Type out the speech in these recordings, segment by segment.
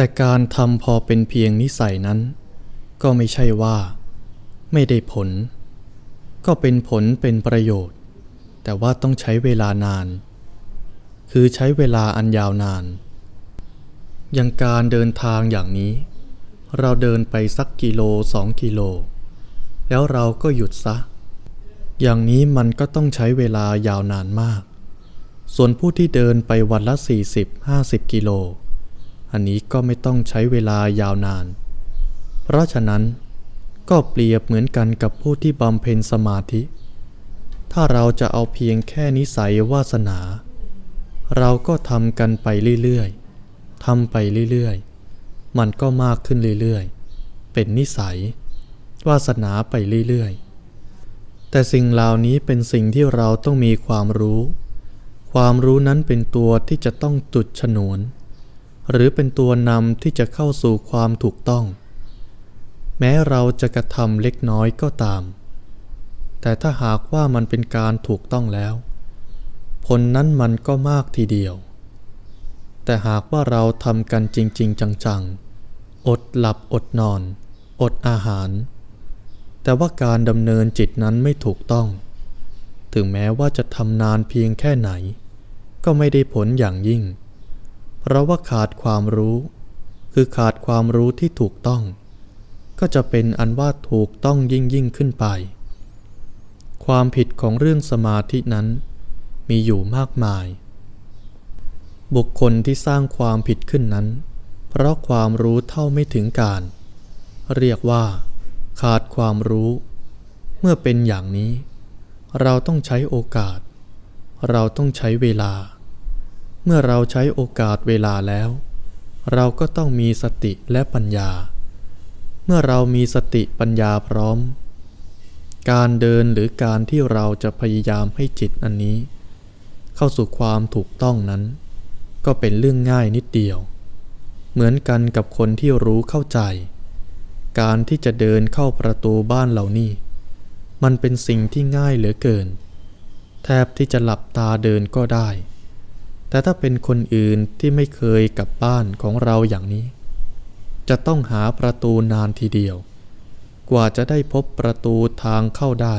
แต่การทำพอเป็นเพียงนิสัยนั้น ก็ไม่ใช่ว่า ไม่ได้ผล ก็เป็นผลเป็นประโยชน์ แต่ว่าต้องใช้เวลานาน คือใช้เวลาอันยาวนาน อย่างการเดินทางอย่างนี้ เราเดินไปสักกิโลสองกิโล แล้วเราก็หยุดซะ อย่างนี้มันก็ต้องใช้เวลายาวนานมาก ส่วนผู้ที่เดินไปวันละ 40-50 กิโล อันนี้ก็ไม่ต้องใช้เวลายาวนาน เพราะฉะนั้นก็เปรียบเหมือนกันกับผู้ที่บำเพ็ญสมาธิ ถ้าเราจะเอาเพียงแค่นิสัยวาสนา เราก็ทำกันไปเรื่อยๆทำไปเรื่อยๆ มันก็มากขึ้นเรื่อยๆ เป็นนิสัยวาสนาไปเรื่อยๆ แต่สิ่งเหล่านี้เป็นสิ่งที่เราต้องมีความรู้ ความรู้นั้นเป็นตัวที่จะต้องจุดฉนวน หรือเป็นตัวนำที่จะเข้าสู่ความถูกต้อง แม้เราจะกระทำเล็กน้อยก็ตาม แต่ถ้าหากว่ามันเป็นการถูกต้องแล้ว ผลนั้นมันก็มากทีเดียว แต่หากว่าเราทำกันจริง ๆ จังๆ อดหลับอดนอน อดอาหาร แต่ว่าการดำเนินจิตนั้นไม่ถูกต้อง ถึงแม้ว่าจะทำนานเพียงแค่ไหน ก็ไม่ได้ผลอย่างยิ่ง เพราะว่าขาดความรู้ คือขาดความรู้ที่ถูกต้อง ก็จะเป็นอันว่าถูกต้องยิ่งยิ่งขึ้นไป ความผิดของเรื่องสมาธินั้น มีอยู่มากมาย บุคคลที่สร้างความผิดขึ้นนั้น เพราะความรู้เท่าไม่ถึงการ เรียกว่า ขาดความรู้ เมื่อเป็นอย่างนี้ เราต้องใช้โอกาส เราต้องใช้เวลา เมื่อเราใช้โอกาสเวลาแล้ว เราก็ต้องมีสติและปัญญา เมื่อเรามีสติปัญญาพร้อม การเดินหรือการที่เราจะพยายามให้จิตอันนี้ เข้าสู่ความถูกต้องนั้น ก็เป็นเรื่องง่ายนิดเดียว เหมือนกันกับคนที่รู้เข้าใจ การที่จะเดินเข้าประตูบ้านเหล่านี้ มันเป็นสิ่งที่ง่ายเหลือเกิน แทบที่จะหลับตาเดินก็ได้ แต่ถ้าเป็นคนอื่นที่ไม่เคยกลับบ้านของเราอย่างนี้ จะต้องหาประตูนานทีเดียว กว่าจะได้พบประตูทางเข้าได้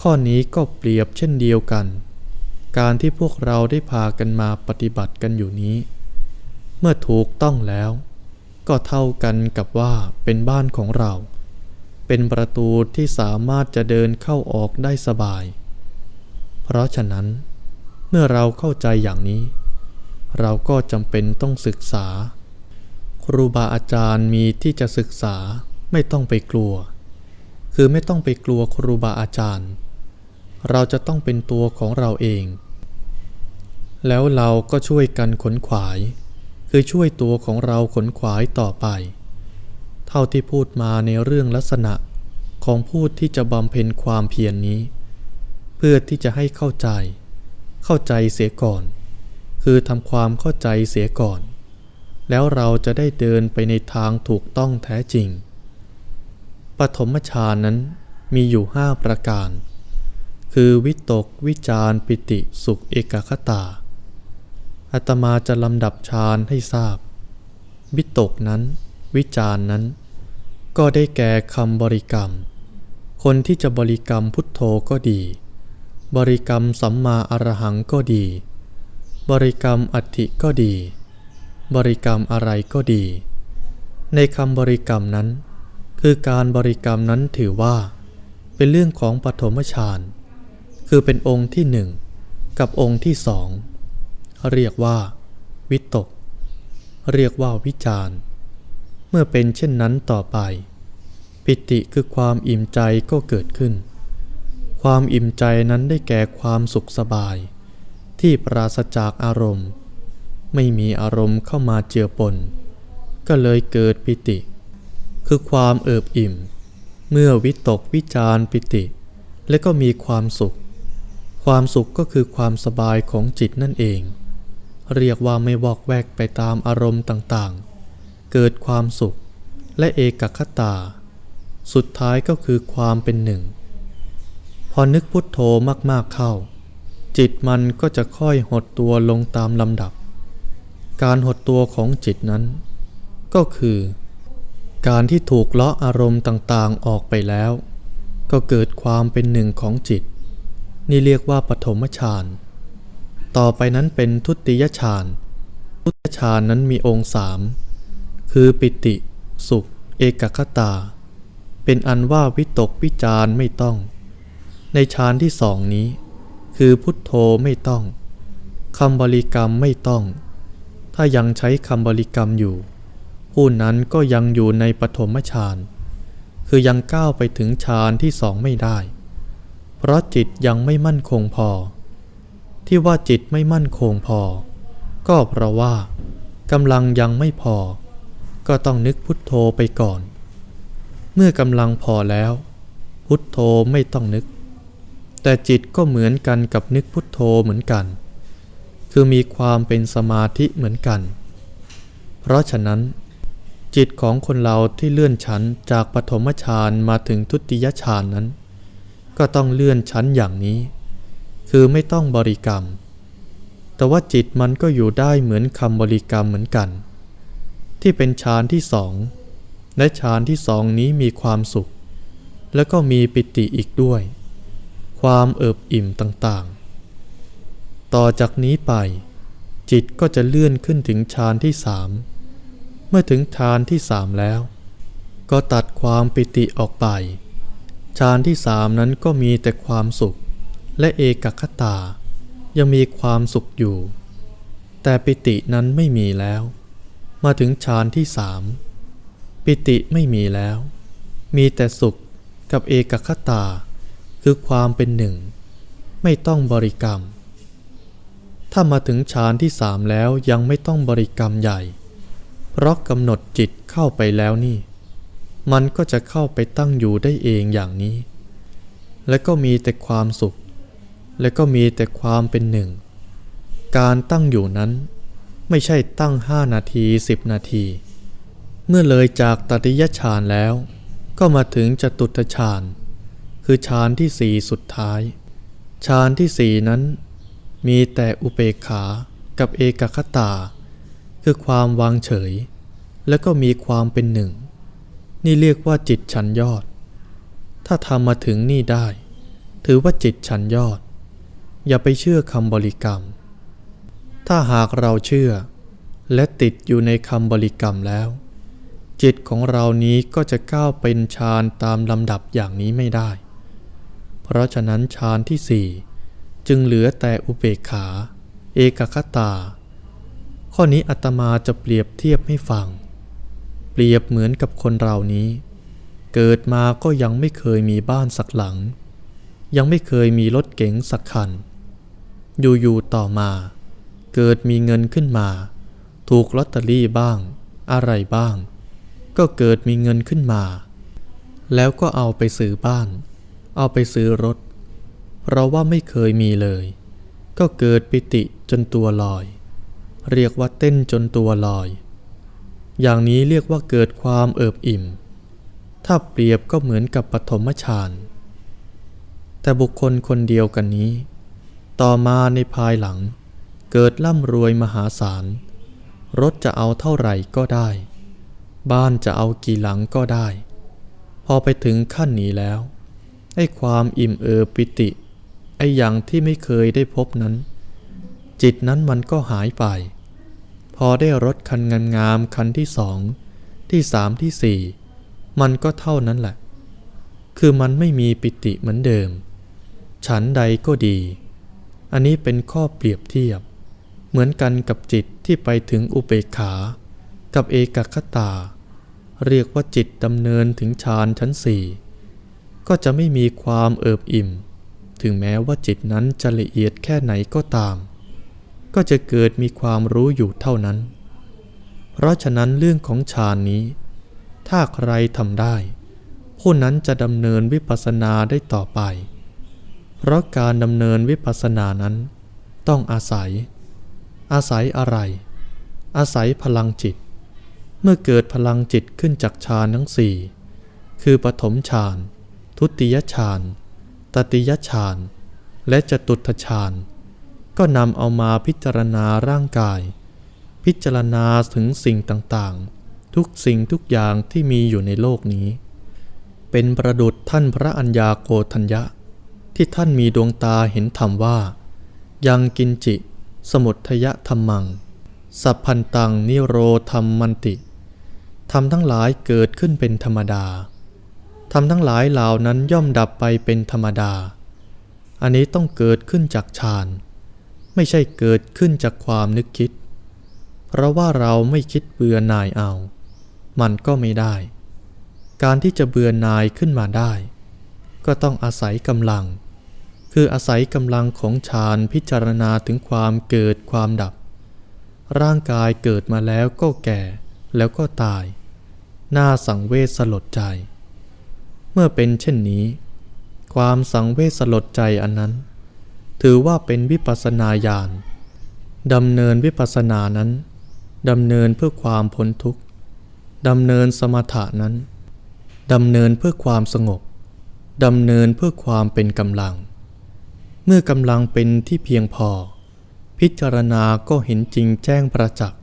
ข้อนี้ก็เปรียบเช่นเดียวกัน การที่พวกเราได้พากันมาปฏิบัติกันอยู่นี้ เมื่อถูกต้องแล้ว ก็เท่ากันกับว่าเป็นบ้านของเรา เป็นประตูที่สามารถจะเดินเข้าออกได้สบาย เพราะฉะนั้น เมื่อเราเข้าใจอย่างนี้ เราก็จำเป็นต้องศึกษา ครูบาอาจารย์มีที่จะศึกษาไม่ต้องไปกลัว คือไม่ต้องไปกลัวครูบาอาจารย์ เราจะต้องเป็นตัวของเราเอง แล้วเราก็ช่วยกันขนขวาย คือช่วยตัวของเราขนขวายต่อไป เท่าที่พูดมาในเรื่องลักษณะของผู้ที่จะบำเพ็ญความเพียรนนี้ เพื่อที่จะให้เข้าใจ เข้าใจเสียก่อน คือทำความเข้าใจเสียก่อน แล้วเราจะได้เดินไปในทางถูกต้องแท้จริง ปฐมฌานนั้นมีอยู่ห้าประการ คือวิตกวิจารปิติสุขเอกคตาอาตมาจะลำดับฌานให้ทราบ วิตกนั้น วิจารนั้น ก็ได้แก่คำบริกรรม คนที่จะบริกรรมพุทโธก็ดี บริกรรมสัมมาอรหังก็ดี บริกรรมอัติก็ดี บริกรรมอะไรก็ดี ในคำบริกรรมนั้น คือการบริกรรมนั้นถือว่า เป็นเรื่องของปฐมฌานคือเป็นองค์ที่หนึ่งกับองค์ที่สองเรียกว่า วิตก เรียกว่าวิจารเมื่อเป็นเช่นนั้นต่อไป ปิติคือความอิ่มใจก็เกิดขึ้น ความอิ่มใจนั้นได้แก่ความสุขสบาย ที่ปราศจากอารมณ์ ไม่มีอารมณ์เข้ามาเจือปน ก็เลยเกิดปิติ คือความเอิบอิ่ม เมื่อวิตกวิจารปิติ และก็มีความสุข ความสุขก็คือความสบายของจิตนั่นเอง เรียกว่าไม่วอกแวกไปตามอารมณ์ต่างๆ เกิดความสุขและเอกคตา สุดท้ายก็คือความเป็นหนึ่ง พอนึกพุทโธมากๆเข้า จิตมันก็จะค่อยหดตัวลงตามลำดับ การหดตัวของจิตนั้น ก็คือ การที่ถูกเลาะอารมณ์ต่างๆออกไปแล้ว ก็เกิดความเป็นหนึ่งของจิต นี่เรียกว่าปฐมฌานต่อไปนั้นเป็นทุติยฌานทุติยฌานนั้นมีองค์สามคือปิติ สุข เอกคตา เป็นอันว่าวิตกวิจารไม่ต้อง ในฌานที่สองนี้ คือพุทโธไม่ต้องคำบริกรรมไม่ต้อง ถ้ายังใช้คำบริกรรมอยู่ ผู้นั้นก็ยังอยู่ในปฐมฌานคือยังก้าวไปถึงฌานที่สองไม่ได้ เพราะจิตยังไม่มั่นคงพอ ที่ว่าจิตไม่มั่นคงพอ ก็เพราะว่ากำลังยังไม่พอ ก็ต้องนึกพุทโธไปก่อน เมื่อกำลังพอแล้ว พุทโธไม่ต้องนึก แต่จิตก็เหมือนกันกับนึกพุทโธเหมือนกัน คือมีความเป็นสมาธิเหมือนกัน เพราะฉะนั้น จิตของคนเราที่เลื่อนชั้นจากปฐมฌานมาถึงทุติยฌานนั้น ก็ต้องเลื่อนชั้นอย่างนี้ คือไม่ต้องบริกรรม แต่ว่าจิตมันก็อยู่ได้เหมือนคำบริกรรมเหมือนกัน ที่เป็นฌานที่สองและฌานที่สองนี้มีความสุข แล้วก็มีปิติอีกด้วย ความเอิบอิ่มต่างๆ ต่อจากนี้ไป จิตก็จะเลื่อนขึ้นถึงฌานที่สามเมื่อถึงฌานที่สามแล้ว ก็ตัดความปิติออกไปฌานที่สามนั้นก็มีแต่ความสุข และเอกคตา ยังมีความสุขอยู่ แต่ปิตินั้นไม่มีแล้ว มาถึงฌานที่สามปิติไม่มีแล้ว มีแต่สุขกับเอกคตา คือความเป็นหนึ่ง ไม่ต้องบริกรรม ถ้ามาถึงฌานที่สามแล้วยังไม่ต้องบริกรรมใหญ่ เพราะกำหนดจิตเข้าไปแล้วนี่ มันก็จะเข้าไปตั้งอยู่ได้เองอย่างนี้ และก็มีแต่ความสุข และก็มีแต่ความเป็นหนึ่ง การตั้งอยู่นั้น ไม่ใช่ตั้งห้านาทีสิบนาที เมื่อเลยจากตติยฌานแล้ว ก็มาถึงจตุตฌาน คือฌานที่สี่สุดท้ายฌานที่สี่นั้น มีแต่อุเบกขากับเอกคตา คือความวางเฉย และก็มีความเป็นหนึ่ง นี่เรียกว่าจิตชั้นยอด ถ้าทำมาถึงนี่ได้ ถือว่าจิตชั้นยอด อย่าไปเชื่อคำบริกรรม ถ้าหากเราเชื่อ และติดอยู่ในคำบริกรรมแล้ว จิตของเรานี้ก็จะก้าวเป็นฌานตามลำดับอย่างนี้ไม่ได้ เพราะฉะนั้นฌานที่สี่จึงเหลือแต่อุเบกขา เอกคตา ข้อนี้อาตมาจะเปรียบเทียบให้ฟัง เปรียบเหมือนกับคนเรานี้ เกิดมาก็ยังไม่เคยมีบ้านสักหลัง ยังไม่เคยมีรถเก๋งสักคัน อยู่ๆต่อมา เกิดมีเงินขึ้นมา ถูกลอตเตอรี่บ้าง อะไรบ้าง ก็เกิดมีเงินขึ้นมา แล้วก็เอาไปซื้อบ้าน เอาไปซื้อรถเพราะว่าไม่เคยมีเลย ก็เกิดปิติจนตัวลอย เรียกว่าเต้นจนตัวลอย อย่างนี้เรียกว่าเกิดความเอิบอิ่ม ถ้าเปรียบก็เหมือนกับปฐมฌานแต่บุคคลคนเดียวกันนี้ ต่อมาในภายหลัง เกิดร่ำรวยมหาศาล รถจะเอาเท่าไหร่ก็ได้ บ้านจะเอากี่หลังก็ได้ พอไปถึงขั้นนี้แล้ว ไอ้ความอิ่มเอิบปิติ ไอ้อย่างที่ไม่เคยได้พบนั้น จิตนั้นมันก็หายไป พอได้รถคันงามๆคันที่สอง ที่สามที่สี่ มันก็เท่านั้นแหละ คือมันไม่มีปิติเหมือนเดิม ฉันใดก็ดี อันนี้เป็นข้อเปรียบเทียบ เหมือนกันกับจิตที่ไปถึงอุเบกขา กับเอกคตา เรียกว่าจิตดำเนินถึงฌานชั้นสี่ ก็จะไม่มีความเอิบอิ่ม ถึงแม้ว่าจิตนั้นจะละเอียดแค่ไหนก็ตาม ก็จะเกิดมีความรู้อยู่เท่านั้น เพราะฉะนั้นเรื่องของฌานนี้ ถ้าใครทำได้ ผู้นั้นจะดำเนินวิปัสสนาได้ต่อไป เพราะการดำเนินวิปัสสนานั้น ต้องอาศัย อาศัยอะไร อาศัยพลังจิต เมื่อเกิดพลังจิตขึ้นจากฌานทั้งสี่คือปฐมฌาน ทุติยฌาน ตติยฌาน และจตุตฌาน ก็นำเอามาพิจารณาร่างกาย พิจารณาถึงสิ่งต่างๆ ทุกสิ่งทุกอย่างที่มีอยู่ในโลกนี้ เป็นประดุจท่านพระอัญญาโกธัญญะ ที่ท่านมีดวงตาเห็นธรรมว่า ยังกินจิ สมุทยธรรมัง สัพพันตังนิโรธรรมมันติธรรมทั้งหลายเกิดขึ้นเป็นธรรมดา ธรรมทั้งหลายเหล่านั้นย่อมดับไปเป็นธรรมดา อันนี้ต้องเกิดขึ้นจากฌาน ไม่ใช่เกิดขึ้นจากความนึกคิด เพราะว่าเราไม่คิดเบื่อหน่ายเอา มันก็ไม่ได้ การที่จะเบื่อหน่ายขึ้นมาได้ ก็ต้องอาศัยกำลัง คืออาศัยกำลังของฌานพิจารณาถึงความเกิดความดับ ร่างกายเกิดมาแล้วก็แก่ แล้วก็ตาย น่าสังเวชสลดใจ มื่อเป็นเช่นนี้ ความสังเวชสลดใจอันนั้น ถือว่าเป็นวิปัสสนาญาณดำเนินวิปัสสนานั้นดำเนินเพื่อความพ้นทุกข์ดำเนินสมถะนั้นดำเนินเพื่อความสงบดำเนินเพื่อความเป็นกำลัง เมื่อกำลังเป็นที่เพียงพอ พิจารณาก็เห็นจริงแจ้งประจักษ์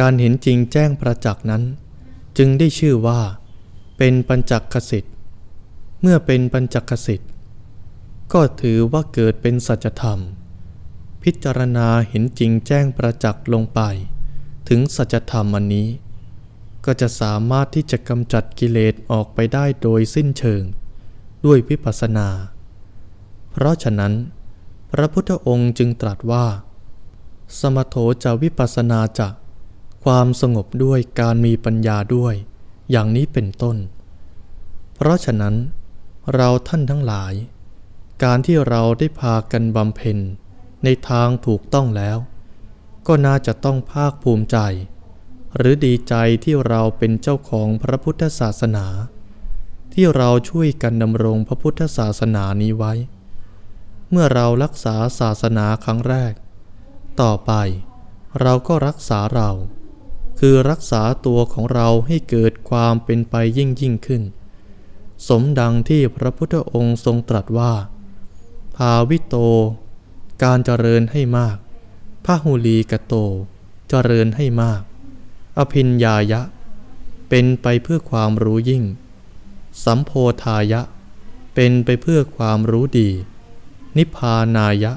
การเห็นจริงแจ้งประจักษ์นั้น จึงได้ชื่อว่า เป็นปัญจักขสิทธิ์เมื่อเป็นปัญจักขสิทธิ์ก็ถือว่าเกิดเป็นสัจธรรม พิจารณาเห็นจริงแจ้งประจักษ์ลงไป ถึงสัจธรรมอันนี้ ก็จะสามารถที่จะกำจัดกิเลสออกไปได้โดยสิ้นเชิง ด้วยวิปัสสนา เพราะฉะนั้น พระพุทธองค์จึงตรัสว่า สมโถจะวิปัสสนาจะความสงบด้วยการมีปัญญาด้วย อย่างนี้เป็นต้น เพราะฉะนั้น เราท่านทั้งหลาย การที่เราได้พากันบำเพ็ญในทางถูกต้องแล้ว ก็น่าจะต้องภาคภูมิใจ หรือดีใจที่เราเป็นเจ้าของพระพุทธศาสนา ที่เราช่วยกันดำรงพระพุทธศาสนานี้ไว้ เมื่อเรารักษาศาสนาครั้งแรก ต่อไปเราก็รักษาเรา คือรักษาตัวของเราให้เกิดความเป็นไปยิ่งยิ่งขึ้น สมดังที่พระพุทธองค์ทรงตรัสว่า ภาวิโต การเจริญให้มากพหุลีกโต เจริญให้มาก อภินญายะ เป็นไปเพื่อความรู้ยิ่ง สัมโพธายะ เป็นไปเพื่อความรู้ดี นิพพานายะ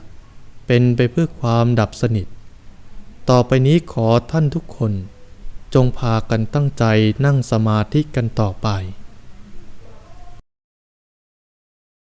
เป็นไปเพื่อความดับสนิท ต่อไปนี้ขอท่านทุกคน จงพากันตั้งใจนั่งสมาธิกันต่อไป